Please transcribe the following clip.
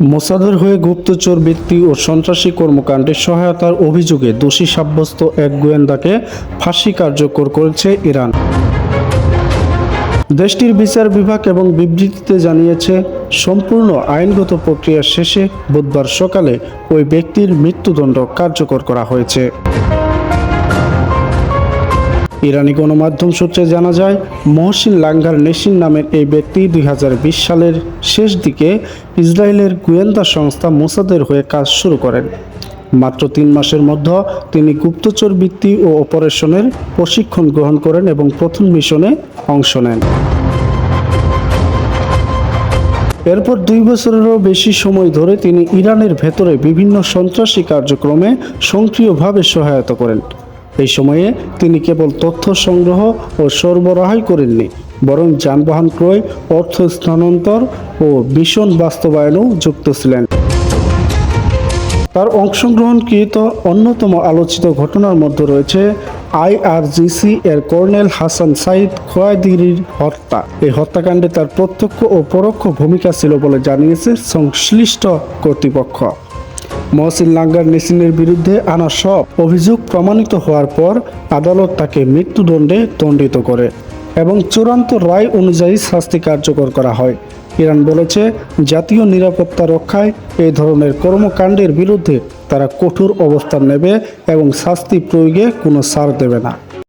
মোসাদের হয়ে গুপ্তচর বৃত্তি ও সন্ত্রাসী কর্মকাণ্ডে সহায়তার অভিযোগে দোষী সাব্যস্ত এক গোয়েন্দাকে ফাঁসি কার্যকর করেছে ইরান। দেশটির বিচার বিভাগ এবং বিবৃতিতে জানিয়েছে, সম্পূর্ণ আইনগত প্রক্রিয়া শেষে বুধবার সকালে ওই ব্যক্তির মৃত্যুদণ্ড কার্যকর করা হয়েছে। ইরানি গণমাধ্যম সূত্রে জানা যায়, মহসিন লাঙ্গার নেসিন নামের এই ব্যক্তি দুই হাজার বিশ সালের শেষ দিকে ইসরায়েলের গোয়েন্দা সংস্থা মোসাদের হয়ে কাজ শুরু করেন। মাত্র তিন মাসের মধ্যে তিনি গুপ্তচর বৃত্তি ও অপারেশনের প্রশিক্ষণ গ্রহণ করেন এবং প্রথম মিশনে অংশ নেন। এরপর দুই বছরেরও বেশি সময় ধরে তিনি ইরানের ভেতরে বিভিন্ন সন্ত্রাসী কার্যক্রমে সক্রিয়ভাবে সহায়তা করেন। এই সময়ে তিনি কেবল তথ্য সংগ্রহ ও সরবরাহই করেননি, বরং যানবাহন ক্রয়, অর্থ স্থানান্তর ও মিশন বাস্তবায়নেও যুক্ত ছিলেন। তার অংশগ্রহণকৃত অন্যতম আলোচিত ঘটনার মধ্যে রয়েছে আইআরজিসি এর কর্নেল হাসান সাইদ খোয়াদিরির হত্যা। এই হত্যাকাণ্ডে তার প্রত্যক্ষ ও পরোক্ষ ভূমিকা ছিল বলে জানিয়েছে সংশ্লিষ্ট কর্তৃপক্ষ। মহসিন লাঙ্গার নেসিনের বিরুদ্ধে আনা সব অভিযোগ প্রমাণিত হওয়ার পর আদালত তাকে মৃত্যুদণ্ডে দণ্ডিত করে এবং চূড়ান্ত রায় অনুযায়ী শাস্তি কার্যকর করা হয়। ইরান বলেছে, জাতীয় নিরাপত্তা রক্ষায় এই ধরনের কর্মকাণ্ডের বিরুদ্ধে তারা কঠোর অবস্থান নেবে এবং শাস্তি প্রয়োগে কোনো সার দেবে না।